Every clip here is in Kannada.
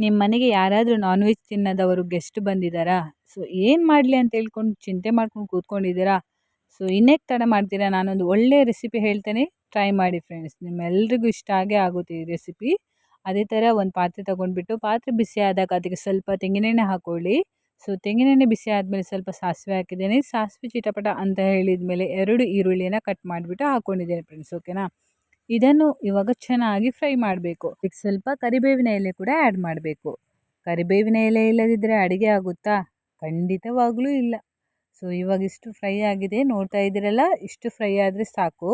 ನಿಮ್ಮ ಮನೆಗೆ ಯಾರಾದರೂ ನಾನ್ ವೆಜ್ ತಿನ್ನದವರು ಗೆಸ್ಟ್ ಬಂದಿದ್ದಾರಾ ಸೊ ಏನು ಮಾಡಲಿ ಅಂತ ಹೇಳ್ಕೊಂಡು ಚಿಂತೆ ಮಾಡ್ಕೊಂಡು ಕೂತ್ಕೊಂಡಿದ್ದೀರಾ? ಸೊ ಇನ್ನೇಕೆ ತಡ ಮಾಡ್ತೀರಾ? ನಾನೊಂದು ಒಳ್ಳೆಯ ರೆಸಿಪಿ ಹೇಳ್ತೇನೆ. ಟ್ರೈ ಮಾಡಿ ಫ್ರೆಂಡ್ಸ್ ನಿಮ್ಮೆಲ್ರಿಗೂ ಇಷ್ಟ ಆಗೇ ಆಗುತ್ತೆ ಈ ರೆಸಿಪಿ ಅದೇ ಥರ ಒಂದು ಪಾತ್ರೆ ತೊಗೊಂಡ್ಬಿಟ್ಟು, ಪಾತ್ರೆ ಬಿಸಿ ಆದಾಗ ಅದಕ್ಕೆ ಸ್ವಲ್ಪ ತೆಂಗಿನೆಣ್ಣೆ ಹಾಕ್ಕೊಳ್ಳಿ ಸೊ ತೆಂಗಿನೆಣ್ಣೆ ಬಿಸಿ ಆದಮೇಲೆ ಸ್ವಲ್ಪ ಸಾಸಿವೆ ಹಾಕಿದ್ದೇನೆ. ಸಾಸಿವೆ ಚಿಟಪಟ ಅಂತ ಹೇಳಿದ ಮೇಲೆ ಎರಡು ಈರುಳ್ಳಿನ ಕಟ್ ಮಾಡಿಬಿಟ್ಟು ಹಾಕ್ಕೊಂಡಿದ್ದೇನೆ ಫ್ರೆಂಡ್ಸ್ ಓಕೆನಾ ಇದನ್ನು ಇವಾಗ ಚೆನ್ನಾಗಿ ಫ್ರೈ ಮಾಡಬೇಕು. ಈಗ ಸ್ವಲ್ಪ ಕರಿಬೇವಿನ ಎಲೆ ಕೂಡ ಆ್ಯಡ್ ಮಾಡಬೇಕು. ಕರಿಬೇವಿನ ಎಲೆ ಇಲ್ಲದಿದ್ದರೆ ಅಡುಗೆ ಆಗುತ್ತಾ? ಖಂಡಿತವಾಗಲೂ ಇಲ್ಲ. ಸೊ ಇವಾಗ ಇಷ್ಟು ಫ್ರೈ ಆಗಿದೆ. ನೋಡ್ತಾ ಇದ್ದೀರಲ್ಲ, ಇಷ್ಟು ಫ್ರೈ ಆದರೆ ಸಾಕು.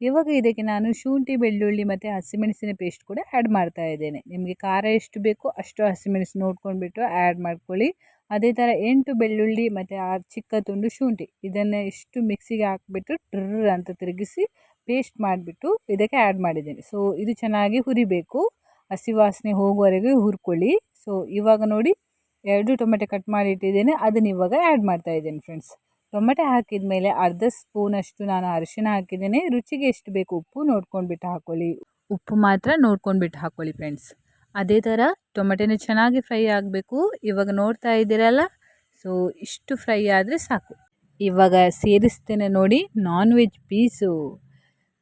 ಇವಾಗ ಇದಕ್ಕೆ ನಾನು ಶುಂಠಿ, ಬೆಳ್ಳುಳ್ಳಿ ಮತ್ತು ಹಸಿಮೆಣಸಿನ ಪೇಸ್ಟ್ ಕೂಡ ಆ್ಯಡ್ ಮಾಡ್ತಾ ಇದ್ದೇನೆ. ನಿಮಗೆ ಖಾರ ಎಷ್ಟು ಬೇಕೋ ಅಷ್ಟು ಹಸಿಮೆಣಸು ನೋಡ್ಕೊಂಡ್ಬಿಟ್ಟು ಆ್ಯಡ್ ಮಾಡ್ಕೊಳ್ಳಿ. ಅದೇ ಥರ ಎಂಟು ಬೆಳ್ಳುಳ್ಳಿ ಮತ್ತು ಆ ಚಿಕ್ಕ ತುಂಡು ಶುಂಠಿ ಇದನ್ನು ಇಷ್ಟು ಮಿಕ್ಸಿಗೆ ಹಾಕ್ಬಿಟ್ಟು ಟ್ರರ್ ಅಂತ ತಿರುಗಿಸಿ ಪೇಸ್ಟ್ ಮಾಡಿಬಿಟ್ಟು ಇದಕ್ಕೆ ಆ್ಯಡ್ ಮಾಡಿದ್ದೀನಿ. ಸೊ ಇದು ಚೆನ್ನಾಗಿ ಹುರಿಬೇಕು. ಹಸಿ ವಾಸನೆ ಹೋಗುವವರೆಗೆ ಹುರ್ಕೊಳ್ಳಿ. ಸೊ ಇವಾಗ ನೋಡಿ ಎರಡು ಟೊಮೆಟೊ ಕಟ್ ಮಾಡಿ ಇಟ್ಟಿದ್ದೇನೆ. ಅದನ್ನು ಇವಾಗ ಆ್ಯಡ್ ಮಾಡ್ತಾ ಇದ್ದೀನಿ ಫ್ರೆಂಡ್ಸ್ ಟೊಮೆಟೊ ಹಾಕಿದ ಮೇಲೆ ಅರ್ಧ ಸ್ಪೂನಷ್ಟು ನಾನು ಅರಿಶಿನ ಹಾಕಿದ್ದೇನೆ. ರುಚಿಗೆ ಎಷ್ಟು ಬೇಕು ಉಪ್ಪು ನೋಡ್ಕೊಂಡ್ಬಿಟ್ಟು ಹಾಕ್ಕೊಳ್ಳಿ ಉಪ್ಪು ಮಾತ್ರ ನೋಡ್ಕೊಂಡ್ಬಿಟ್ಟು ಹಾಕ್ಕೊಳ್ಳಿ ಫ್ರೆಂಡ್ಸ್ ಅದೇ ಥರ ಟೊಮೆಟೊನ ಚೆನ್ನಾಗಿ ಫ್ರೈ ಆಗಬೇಕು. ಇವಾಗ ನೋಡ್ತಾ ಇದ್ದೀರಲ್ಲ? ಸೊ ಇಷ್ಟು ಫ್ರೈ ಆದರೆ ಸಾಕು. ಇವಾಗ ಸೇರಿಸ್ತೇನೆ ನೋಡಿ ನಾನ್ ವೆಜ್ ಪೀಸು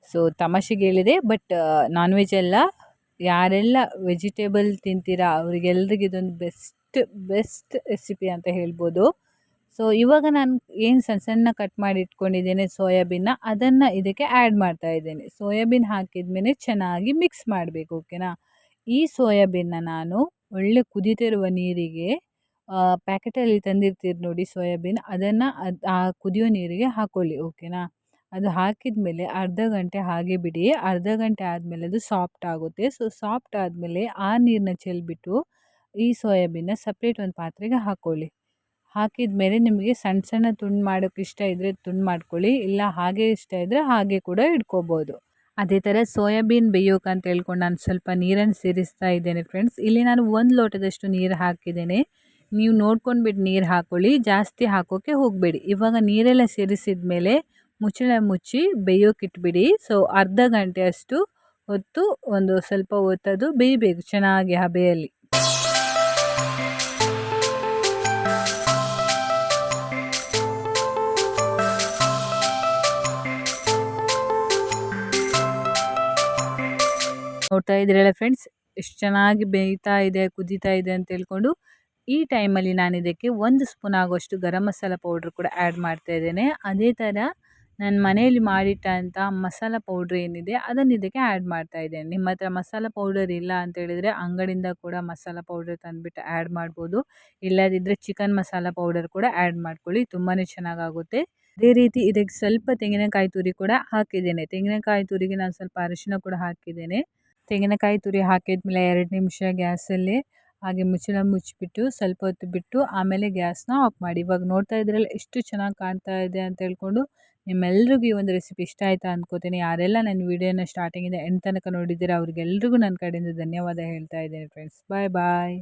ಸೊ ತಮಾಷೆಗೆ ಹೇಳಿದೆ ಬಟ್ ನಾನ್ ವೆಜ್ ಎಲ್ಲ ಯಾರೆಲ್ಲ ವೆಜಿಟೇಬಲ್ ತಿಂತೀರಾ, ಅವರಿಗೆಲ್ರಿಗೆ ಇದೊಂದು ಬೆಸ್ಟ್ ಬೆಸ್ಟ್ ರೆಸಿಪಿ ಅಂತ ಹೇಳ್ಬೋದು. ಸೊ ಇವಾಗ ನಾನು ಏನು ಸಣ್ಣ ಸಣ್ಣ ಕಟ್ ಮಾಡಿ ಇಟ್ಕೊಂಡಿದ್ದೇನೆ ಸೋಯಾಬೀನ್ನ ಅದನ್ನು ಇದಕ್ಕೆ ಆ್ಯಡ್ ಮಾಡ್ತಾ ಇದ್ದೇನೆ. ಸೋಯಾಬೀನ್ ಹಾಕಿದ ಮೇಲೆ ಚೆನ್ನಾಗಿ ಮಿಕ್ಸ್ ಮಾಡಬೇಕು ಓಕೆನಾ ಈ ಸೋಯಾಬೀನ್ನ ನಾನು ಒಳ್ಳೆ ಕುದಿತಿರುವ ನೀರಿಗೆ ಪ್ಯಾಕೆಟಲ್ಲಿ ತಂದಿರ್ತೀರಿ ನೋಡಿ ಸೋಯಾಬೀನ್, ಅದನ್ನು ಅದು, ಆ ಕುದಿಯೋ ನೀರಿಗೆ ಹಾಕ್ಕೊಳ್ಳಿ ಓಕೆನಾ ಅದು ಹಾಕಿದ ಮೇಲೆ ಅರ್ಧ ಗಂಟೆ ಹಾಗೆ ಬಿಡಿ. ಅರ್ಧ ಗಂಟೆ ಆದಮೇಲೆ ಅದು ಸಾಫ್ಟ್ ಆಗುತ್ತೆ. ಸೊ, ಸಾಫ್ಟ್ ಆದಮೇಲೆ ಆ ನೀರನ್ನ ಚೆಲ್ಬಿಟ್ಟು ಈ ಸೋಯಾಬೀನ ಸಪ್ರೇಟ್ ಒಂದು ಪಾತ್ರೆಗೆ ಹಾಕ್ಕೊಳ್ಳಿ ಹಾಕಿದ ಮೇಲೆ ನಿಮಗೆ ಸಣ್ಣ ಸಣ್ಣ ತುಂಡು ಮಾಡೋಕ್ಕೆ ಇಷ್ಟ ಇದ್ದರೆ ತುಂಡು ಮಾಡ್ಕೊಳ್ಳಿ. ಇಲ್ಲ ಹಾಗೆ ಇಷ್ಟ ಇದ್ದರೆ ಹಾಗೆ ಕೂಡ ಇಟ್ಕೋಬೋದು. ಅದೇ ಥರ ಸೋಯಾಬೀನ್ ಬೇಯೋಕೆ ಅಂತ ಹೇಳ್ಕೊಂಡು ನಾನು ಸ್ವಲ್ಪ ನೀರನ್ನು ಸೇರಿಸ್ತಾ ಇದ್ದೇನೆ ಫ್ರೆಂಡ್ಸ್. ಇಲ್ಲಿ ನಾನು ಒಂದು ಲೋಟದಷ್ಟು ನೀರು ಹಾಕಿದ್ದೇನೆ. ನೀವು ನೋಡ್ಕೊಂಡ್ಬಿಟ್ಟು ನೀರು ಹಾಕ್ಕೊಳ್ಳಿ ಜಾಸ್ತಿ ಹಾಕೋಕ್ಕೆ ಹೋಗಬೇಡಿ. ಇವಾಗ ನೀರೆಲ್ಲ ಸೇರಿಸಿದ ಮೇಲೆ ಮುಚ್ಚಳ ಮುಚ್ಚಿ ಬೇಯೋಕ್ಕಿಟ್ಬಿಡಿ ಸೊ ಅರ್ಧ ಗಂಟೆ ಅಷ್ಟು ಹೊತ್ತು ಒಂದು ಸ್ವಲ್ಪ ಹೊತ್ತದು ಬೇಯಬೇಕು ಚೆನ್ನಾಗಿ ಹಬೆಯಲ್ಲಿ ನೋಡ್ತಾ ಇದ್ರಲ್ಲ ಫ್ರೆಂಡ್ಸ್ ಎಷ್ಟು ಚೆನ್ನಾಗಿ ಬೇಯ್ತಾ ಇದೆ, ಕುದೀತಾ ಇದೆ ಅಂತ ಹೇಳ್ಕೊಂಡು ಈ ಟೈಮಲ್ಲಿ ನಾನು ಇದಕ್ಕೆ ಒಂದು ಸ್ಪೂನ್ ಆಗೋಷ್ಟು ಗರಂ ಮಸಾಲ ಪೌಡ್ರ್ ಕೂಡ ಆ್ಯಡ್ ಮಾಡ್ತಾ ಇದ್ದೇನೆ. ಅದೇ ಥರ ನಾನು ಮನೆಯಲ್ಲಿ ಮಾಡಿಟ್ಟಂಥ ಮಸಾಲ ಪೌಡ್ರ್ ಏನಿದೆ ಅದನ್ನು ಇದಕ್ಕೆ ಆ್ಯಡ್ ಮಾಡ್ತಾ ಇದ್ದೇನೆ. ನಿಮ್ಮ ಹತ್ರ ಮಸಾಲ ಪೌಡರ್ ಇಲ್ಲ ಅಂತ ಹೇಳಿದರೆ ಅಂಗಡಿಯಿಂದ ಕೂಡ ಮಸಾಲ ಪೌಡರ್ ತಂದುಬಿಟ್ಟು ಆ್ಯಡ್ ಮಾಡ್ಬೋದು. ಇಲ್ಲದಿದ್ದರೆ ಚಿಕನ್ ಮಸಾಲ ಪೌಡರ್ ಕೂಡ ಆ್ಯಡ್ ಮಾಡ್ಕೊಳ್ಳಿ ತುಂಬಾ ಚೆನ್ನಾಗಾಗುತ್ತೆ. ಅದೇ ರೀತಿ ಇದಕ್ಕೆ ಸ್ವಲ್ಪ ತೆಂಗಿನಕಾಯಿ ತುರಿ ಕೂಡ ಹಾಕಿದ್ದೇನೆ. ತೆಂಗಿನಕಾಯಿ ತುರಿಗೆ ನಾನು ಸ್ವಲ್ಪ ಅರಿಶಿನ ಕೂಡ ಹಾಕಿದ್ದೇನೆ. ತೆಂಗಿನಕಾಯಿ ತುರಿ ಹಾಕಿದ್ಮೇಲೆ ಎರಡು ನಿಮಿಷ ಗ್ಯಾಸಲ್ಲಿ ಹಾಗೆ ಮುಚ್ಚಳ ಮುಚ್ಚಿಬಿಟ್ಟು ಸ್ವಲ್ಪ ಹೊತ್ತು ಬಿಟ್ಟು ಆಮೇಲೆ ಗ್ಯಾಸ್ನ ಆಫ್ ಮಾಡಿ. ಇವಾಗ ನೋಡ್ತಾ ಇದ್ರಲ್ಲ ಎಷ್ಟು ಚೆನ್ನಾಗಿ ಕಾಣ್ತಾ ಇದೆ ಅಂತ ಹೇಳ್ಕೊಂಡು ನಿಮ್ಮೆಲ್ರಿಗೂ ಈ ಒಂದು ರೆಸಿಪಿ ಇಷ್ಟ ಆಯಿತಾ ಅಂದ್ಕೋತೀನಿ ಯಾರೆಲ್ಲ ನನ್ನ ವೀಡಿಯೋನ ಸ್ಟಾರ್ಟಿಂಗಿಂದ ಎಂಡ್ ತನಕ ನೋಡಿದ್ದೀರಾ ಅವ್ರಿಗೆಲ್ರಿಗೂ ನನ್ನ ಕಡೆಯಿಂದ ಧನ್ಯವಾದ ಹೇಳ್ತಾ ಇದ್ದೀನಿ ಫ್ರೆಂಡ್ಸ್ ಬಾಯ್ ಬಾಯ್